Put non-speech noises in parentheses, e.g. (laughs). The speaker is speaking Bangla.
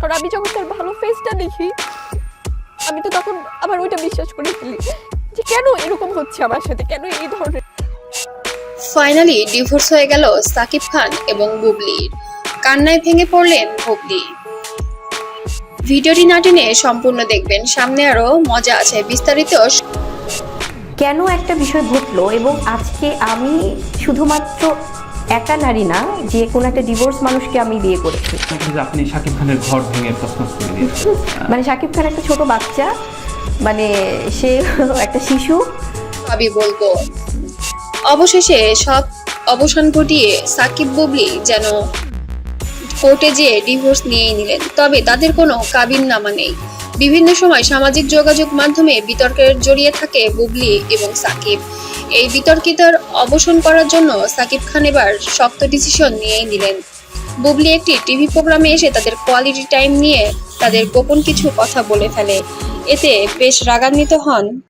কারণ আমি যখন তার ভালো ফেসটা দেখি আমি তো তখন আবার ওইটা বিশ্বাস করে ফেলি যে কেন এরকম হচ্ছে আমার সাথে? কেন এই ধরনের? ফাইনালি ডিভোর্স হয়ে গেল সাকিব খান এবং বুবলির কান্নায় ভেঙে পড়লেন বুবলি। ভিডিওটি না টেনে সম্পূর্ণ দেখবেন। সামনে আরও মজা আছে। বিস্তারিত কেন একটা বিষয় ঘটলো এবং আজকে আমি শুধুমাত্র একা নারী না যে কোনো একটা ডিভোর্স মানুষকে আমি বিয়ে করেছি। আপনি শাকিব খানের ঘর ভেঙে মানে শাকিব খান একটা ছোট বাচ্চা মানে সে (laughs) একটা শিশু। সবই বলব অবশেষে সব অবসান ঘটিয়ে সাকিব বুবলি যেন কোর্টে যেয়ে ডিভোর্স নিয়েই নিলেন। তবে তাদের কোনো কাবিন নামা নেই। বিভিন্ন সময় সামাজিক যোগাযোগ মাধ্যমে বিতর্কের জড়িয়ে থাকে বুবলি এবং সাকিব। এই বিতর্কিতার অবসান করার জন্য সাকিব খান এবার শক্ত ডিসিশন নিয়েই নিলেন। বুবলি একটি টিভি প্রোগ্রামে এসে তাদের কোয়ালিটি টাইম নিয়ে তাদের গোপন কিছু কথা বলে ফেলে। এতে বেশ রাগান্বিত হন